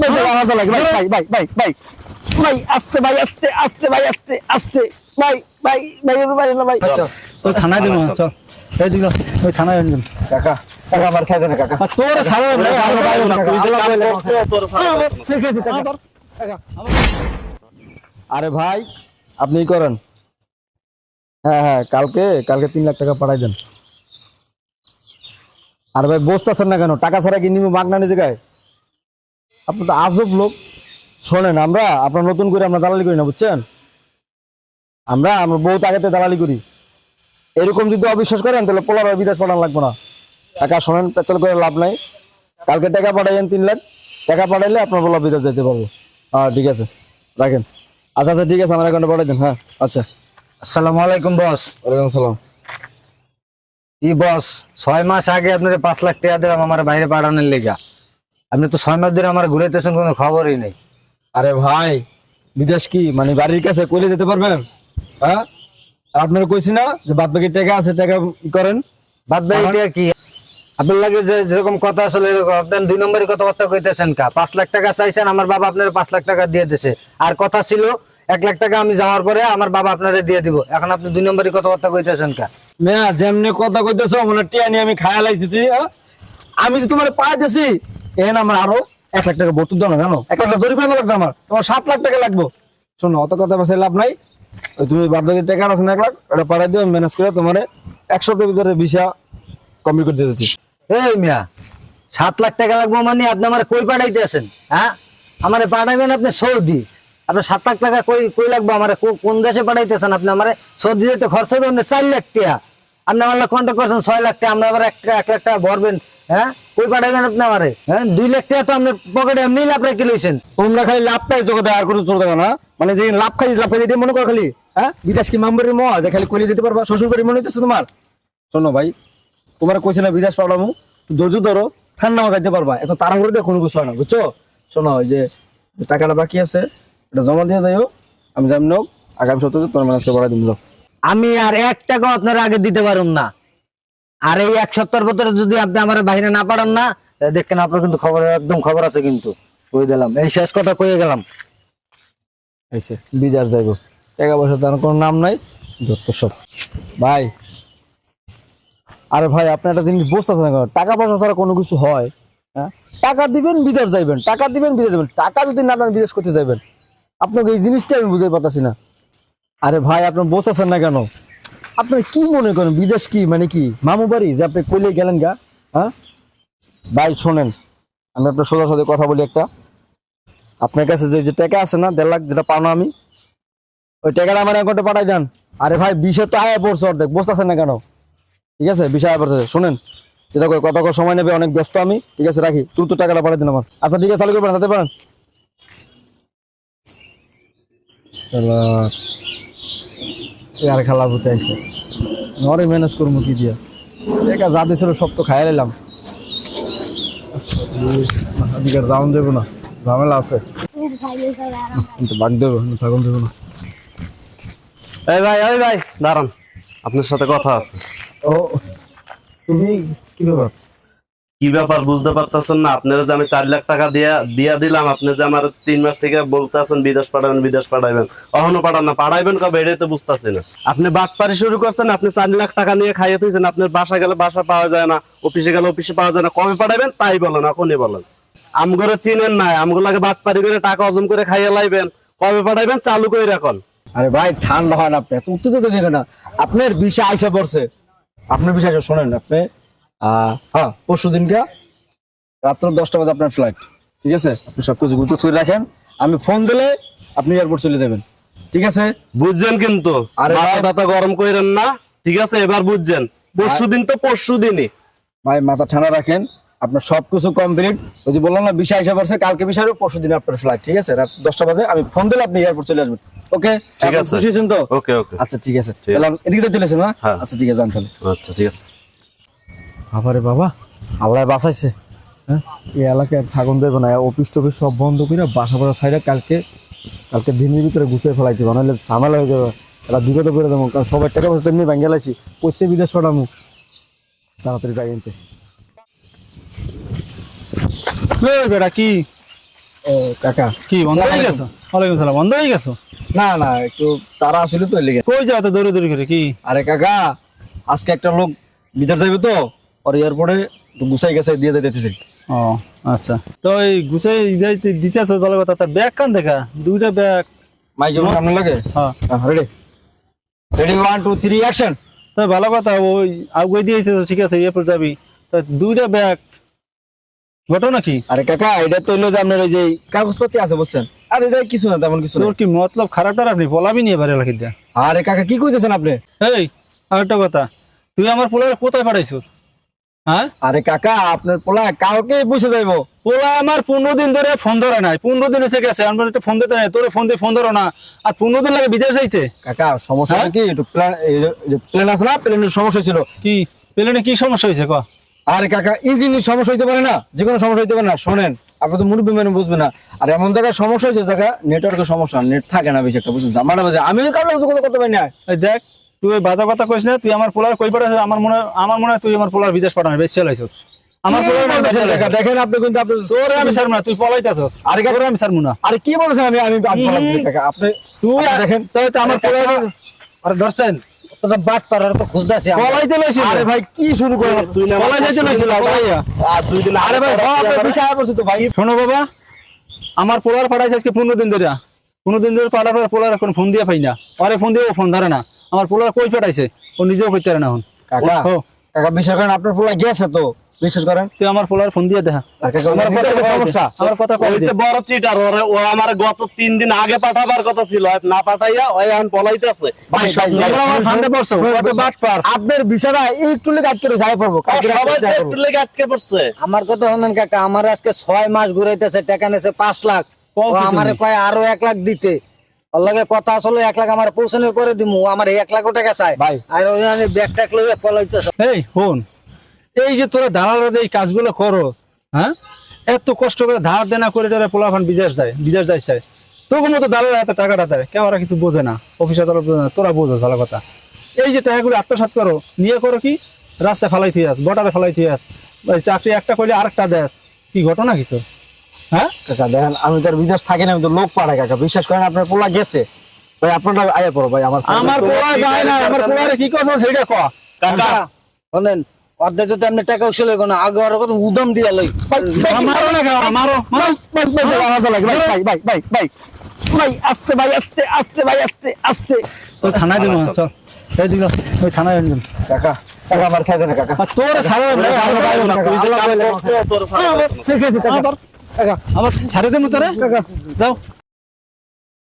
ভাই, ভাই, ভাই, ভাই, ভাই, ভাই, ভাই। ভাই, আস্তে ভাই, আস্তে, আস্তে ভাই, আস্তে, আস্তে। ভাই, ভাই, ভাই, ভাই, না, ভাই। থানায় দিব চল এই দিকে ওই থানায় কাকা, কাকা, আমার খাইবে না, কাকা। তোর ছাড়ো না, ভাই, না, তোর না। ঠিক আছে, কাকা। আরে ভাই আপনি করেন হ্যাঁ হ্যাঁ কালকে কালকে তিন লাখ টাকা পাঠাই দেন আর ভাই বসতেছেন না কেন টাকা ছাড়া কি নিবো মাগনা নিতে গায়ে আপনি তো আজব লোক। শোনেন আমরা আপনার নতুন করে আমরা দালালি করি না বুঝছেন? আমরা আমরা বহুত আগেতে দালালি করি। এরকম যদি অবিশ্বাস করেন তাহলে পোলার বিদেশ পাঠানো লাগবে না। টাকা শোনেন পেচাল করে লাভ নাই। কালকে টাকা পাঠাইয়েন তিন লাখ। টাকা পাঠাইলে আপনার বলা বিদেশ যেতে পারব। হ্যাঁ ঠিক আছে। রাখেন। আচ্ছা আচ্ছা ঠিক আছে আমার অ্যাকাউন্টে পাঠাই দেন। হ্যাঁ আচ্ছা। আসসালামু আলাইকুম বস। ওয়ালাইকুম সালাম ই বস ছয় মাস আগে আপনার পাঁচ লাখ টাকা দিলাম আমার বাইরে পাঠানোর লেগা। আপনি তো ছয় মাস ধরে আমার ঘুরাইতেছেন কোনো খবরই নেই। আরে ভাই বিদেশ কি? মানে বাড়ির কাছে কইলে যেতে পারবেন? হ্যাঁ? আর আপনারা কইছি না যে বাদ বাকি টাকা আছে টাকা ই করেন। বাদ বাকি টাকা কি? আপনার লাগে যে যেরকম কথা আসলে এরকম আপনার দুই নম্বরের কথাবার্তা কইতেছেন কা? পাঁচ লাখ টাকা চাইছেন আমার বাবা আপনার পাঁচ লাখ টাকা দিয়ে দিছে। আর কথা ছিল এক লাখ টাকা আমি যাওয়ার পরে আমার বাবা আপনারে দিয়ে দিব। এখন আপনি দুই নম্বরের কথাবার্তা কইতেছেন কা? মেয়া যেমনি কথা কইতেছো মনে টিয়া নিয়ে আমি খায়া লাইছি হ্যাঁ? আমি যে তোমার পায়ে দিছি এখানে আমার আরও এক লাখ টাকা ভর্তুর দাও জানো? এক লাখ জরিমানা লাগবে আমার। তোমার সাত লাখ টাকা লাগবে। শোনো, অত কথা পাশে লাভ নাই। তুমি বাদ বাকি টাকা আছে না এক লাখ, ওটা পাঠাই দিও ম্যানেজ করে তোমার এক সপ্তাহের ভিতরে ভিসা কমপ্লিট করে দিতেছি। এই মিয়া, সাত লাখ টাকা লাগবে মানে আপনি আমার কই পাঠাইতে আছেন? হ্যাঁ? আমার পাঠাইবেন আপনি সৌদি। আপনার সাত লাখ টাকা কই কই লাগবে? আমার কোন দেশে পাঠাইতেছেন আপনি আমার? সৌদি যেতে খরচ হবে আপনি চার লাখ টাকা। আপনি আমার কন্ট্যাক্ট করছেন ছয় লাখ টাকা আমরা আবার এক লাখ টাকা ভরবেন হ্যাঁ? কই পাঠাইবেন আপনি আমারে? হ্যাঁ? দুই লাখ টাকা তো আপনার পকেটে এমনি লাভ রেখে লইছেন। তোমরা খালি লাভ পাই জগতে আর কোনো চলতে না। মানে যে লাভ খাই লাভ খাই মনে করো খালি হ্যাঁ? বিদেশ কি মাম্বারের মহা? যে খালি কইলে যেতে পারবা? শ্বশুর বাড়ি মনে হইতেছে তোমার? শোনো ভাই, তোমার কইছে না বিদেশ একটু ধৈর্য ধরো, ঠান্ডা মাথায় যেতে পারবা। এত তাড়াহুড়ো দিয়ে কোনো কিছু হয় না, বুঝছ? শোনো, ওই যে টাকাটা বাকি আছে এটা জমা দিয়ে যাইও। আমি হোক আগামী সপ্তাহে তোমার ম্যানেজকে বাড়াই দিন যাও। আমি আর এক টাকাও আপনার আগে দিতে পারুম না। আর এই এক সপ্তাহের ভিতরে যদি আপনি আমার বাইরে না পাঠান না দেখেন আপনার কিন্তু খবর একদম খবর আছে কিন্তু। কই দিলাম? এই শেষ কথা কয়ে গেলাম। আইসে বিদেশ যাইব। টাকা পয়সা তার কোনো নাম নাই। যত সব। ভাই আরে ভাই আপনি একটা জিনিস বুঝতেছেন না? টাকা পয়সা ছাড়া কোনো কিছু হয় হ্যাঁ? টাকা দিবেন বিদেশ যাইবেন। টাকা দিবেন বিদেশ যাবেন টাকা যদি না দেন বিদেশ করতে যাবেন আপনাকে এই জিনিসটা আমি বুঝতে পারতাছি না। আরে ভাই, আপনি বুঝতেছেন না কেন? আপনি কি মনে করেন, বিদেশ কি মানে কি? মামু বাড়ি যে আপনি কইলে গেলেন গা হ্যাঁ? ভাই, শোনেন, আমি আপনার সোজা সোজা কথা বলি একটা। আপনার কাছে যে যে টাকা আছে না, দেড় লাখ যেটা পানো আমি, ওই টাকাটা আমার অ্যাকাউন্টে পাঠাই দেন। আরে ভাই বিশে তো আয়া পড়ছে অর্ধেক বসতেছেন না কেন? ঠিক আছে? বিশে আয়া পড়ছে শোনেন যেটা কত কত সময় নেবে, অনেক ব্যস্ত আমি। ঠিক আছে, রাখি। তুই তো টাকাটা পাঠাই দিন আমার। আচ্ছা ঠিক আছে চালু করবেন হাতে পারেন। আর খেলা হতে আছে নরে ম্যানেজ করব কি দিয়া। টাকা যা দিয়েছিল সব তো খাইয়া নিলাম রাউন্ড দেবো না ঝামেলা আছে। কিন্তু বাগ দেবো থাকুন দেবো না। এই ভাই এই ভাই দাঁড়ান। আপনার সাথে কথা আছে। ও তুমি কি ব্যাপার? কি ব্যাপার, বুঝতে পারতেছেন না? আপনারা যে আমি চার লাখ টাকা দিয়া দিয়া দিলাম, আপনি যে আমার তিন মাস থেকে বলতেছেন বিদেশ পাঠাবেন বিদেশ পাঠাবেন কখনো পাঠান না। পাঠাইবেন কবে? এটাই তো বুঝতেছি না। আপনি বাটপারি শুরু করছেন, আপনি চার লাখ টাকা নিয়ে খাইয়ে তুইছেন আপনার বাসা গেলে বাসা পাওয়া যায় না, অফিসে গেলে অফিসে পাওয়া যায় না। কবে পাঠাবেন? তাই বলেন, এখনই বলেন। আমগরে চিনেন নাই, আমগুলাকে বাটপারি করে টাকা অর্জন করে খাইয়ে লাইবেন। কবে পাঠাইবেন? চালু করে রাখুন। আরে ভাই, ঠান্ডা হয় না আপনি উত্তেজিত দেখে না। আপনার বিষয় আইসা পড়ছে। আপনার বিষয় শোনেন, আপনি হ্যাঁ পরশু দিনকে রাত্র দশটা বাজে আপনার ফ্লাইট ঠিক আছে? আপনি সব কিছু গুছিয়ে করে রাখেন। আমি ফোন দিলে আপনি এয়ারপোর্ট চলে যাবেন ঠিক আছে? বুঝছেন কিন্তু? আরে মাথা টাথা গরম করেন না ঠিক আছে? এবার বুঝছেন। পরশু দিন তো পরশু দিনই। ভাই মাথা ঠান্ডা রাখেন আপনার সবকিছু কমপ্লিট ওই যে বললাম না বিষয় আইসা পড়ছে কালকে বিষয় পরশু দিন আপনার ফ্লাইট ঠিক আছে? রাত দশটা বাজে আমি ফোন দিলে আপনি এয়ারপোর্ট চলে আসবেন। ওকে ঠিক আছে। বুঝিয়েছেন তো? ওকে ওকে আচ্ছা ঠিক আছে। আছে। এদিকে চলেছেন না? হ্যাঁ। আচ্ছা ঠিক আছে জান তাহলে আচ্ছা ঠিক আছে। আবারে বাবা আল্লাহ বাঁচাইছে। হ্যাঁ? এই এলাকায় থাকুন দেবে না অফিস টফিস সব বন্ধ করে বাসা বাসা সাইডে কালকে কালকে দিনের ভিতরে গুছিয়ে ফেলাইতে নাহলে ঝামেলা হয়ে যাবে। এরা বিগত করে দেবো কারণ সবাই টাকা পয়সা এমনি ব্যাঙ্গে লাইছি প্রত্যেক বিদেশ পাঠামু তাড়াতাড়ি যাই এনতে। বেটা কি? ও কাকা কি বন্ধ হয়ে গেছো? ওয়ালাইকুম সালাম বন্ধ হয়ে গেছো? না না একটু তারা আসলে তো লেগে। কই যাও তো দৌড়ে দৌড়ি করে কি? আরে কাকা আজকে একটা লোক বিদেশ যাইবে তো? আর একটু গুছাই গেছে দিয়ে যাইতেছে ও আচ্ছা। তো এই গুছাই দিতে দিতেছ ভালো কথা তা ব্যাগ কান দেখা? দুইটা ব্যাগ। মাইকে সামনে লাগে? হ্যাঁ। Ready ready one two three action তো ভালো কথা ওই আগুয়ে দিয়েছে ঠিক আছে এরপর যাবি। তা দুইটা ব্যাগ। ঘটনা কি আরে কাকা এটা তো হইল যে আপনার ওই যে কাগজপত্র আছে বুঝছেন? আর এটা কিছু না তেমন কিছু তোর কি মতলব খারাপ নিয়ে বাড়ি লাখি দিয়া? আরে কাকা কি কইতেছেন আপনি? এই আরেকটা কথা। তুই আমার পোলার কোথায় পাঠাইছিস? আরে কাকা আপনার পোলা কাউকে বসে যাইবো। পোলা আমার পনেরো দিন ধরে ফোন ধরে নাই। পনেরো দিন এসে গেছে আমার একটা ফোন দিতে নাই তোর ফোন দিয়ে ফোন ধরো না। আর পনেরো দিন লাগে বিদেশ যাইতে? কাকা সমস্যা হ্যাঁ? কি? একটু প্ল্যান প্লেন আছে না? প্লেনের সমস্যা ছিল। কি? প্লেনে কি সমস্যা হয়েছে ক? আরে কাকা ইঞ্জিনের সমস্যা হইতে পারে না। যে কোনো সমস্যা হইতে পারে না। শোনেন আপনি তো মুরব্বী মানে বুঝবে না। আর এমন জায়গায় সমস্যা হয়েছে জায়গা নেটওয়ার্কের সমস্যা নেট থাকে না বেশি একটা বুঝছেন? জামাটা বাজে। আমি কারও কথা করতে পারি না। দেখ তুই ওই বাজা কথা কইস না তুই আমার পোলার কই পাঠাইছিস আমার মনে আমার মনে হয় তুই আমার পোলার বিদেশ পাঠানো বেশ চালাইছিস আমার পোলার কি? দেখেন আপনি কিন্তু আপনি তোরে আমি ছাড়বো না তুই পলাইতেছস। আরে কাকা- তোরে আমি ছাড়বো না। আরে কি বলছেন আমি আমি আপনি তুই দেখেন তাই তো আমার পোলার আর ধরছেন বাট পাড়ার তো পলাইতে লইছিল। আরে ভাই কি শুরু করলেন তুই না পলাই যাইতে লইছিল আর দুই দিন আরে ভাই বাপ বিষয় তো ভাই। শোনো বাবা আমার পোলার পাঠাইছে আজকে পনেরো দিন ধরে। পনেরো দিন ধরে পাঠাতে পোলার এখন ফোন দিয়ে পাই না। আরে ফোন দিয়ে ফোন ধরে না। আমার পোলা কই পাঠাইছে ও নিজেও কইতে পারে না এখন। কাকা ও, কাকা বিশ্বাস করেন আপনার পোলা গেছে তো? বিশ্বাস করেন? তুই আমার পোলার ফোন দিয়ে দেখা। আমার কথা নিজের সমস্যা আমার কথা। হইছে বড় চিটার ওরে ও আমার গত তিন দিন আগে পাঠাবার কথা ছিল আর না পাঠাইয়া ওই এখন পলাইতেছে। ভাই, ভাই, তোমরা আমার ফান্দে পড়ছো, কত বাট পার। আপনার বিষয়টা একটু লেগে আটকে রয়েছে আয় পড়ব সবাই একটু। লেগে আটকে পড়ছে। আমার কথা শোনেন কাকা আমার আজকে ছয় মাস ঘুরাইতেছে টাকা নেছে পাঁচ লাখ। কও ও আমারে কয় আরও এক লাখ দিতে। লগে কথা আসলে এক লাখ আমার পৌঁছানোর পরে দিমু আমার এক লাখ টাকা চাই ভাই। আর ওই ব্যাগ ট্যাগ লইয়া পলাইতেছে। এই ফোন এই যে তোরা দালালরা এই কাজগুলো করো হ্যাঁ? এত কষ্ট করে ধার দেনা করে তোরা পোলাফান বিদেশ যায় বিদেশ যায় চাই তোর মতো দালাল এত টাকাটা দেয় কেউ ওরা কিছু বোঝে না অফিসে তোরা বোঝে না তোরা বোঝো ভালো কথা। এই যে টাকাগুলো আত্মসাৎ করো নিয়ে করো কি? রাস্তায় ফালাই থুই আস বটারে ফালাই থুই আস চাকরি একটা করলে আরেকটা দেয় কি ঘটনা কি তোর? হ্যাঁ কাকা দেখেন আমি তো আর বিদেশ থাকি না আমি তো লোক পাড়াই কাকা বিশ্বাস করেন আপনার পোলা গেছে ভাই আপনারা আয় পড়ো ভাই আমার আমার পোলা যায় না আমার পোলারে কি করছ সেটা কয়া কাকা কাকা অর্ধেক যদি আপনি টাকা উসে লইব না আগে ওর কত উদম দিয়া লই মারো না কেন মারো মারো ভাই ভাই ভাই আমার আস্তে ভাই আস্তে আস্তে ভাই আস্তে আস্তে তোর থানায় দিন চল এই দিল ওই থানায় দিন কাকা কাকা আমার খাই দেন কাকা তোর সাথে আবার ছাড়ে দেবো তোরা যাও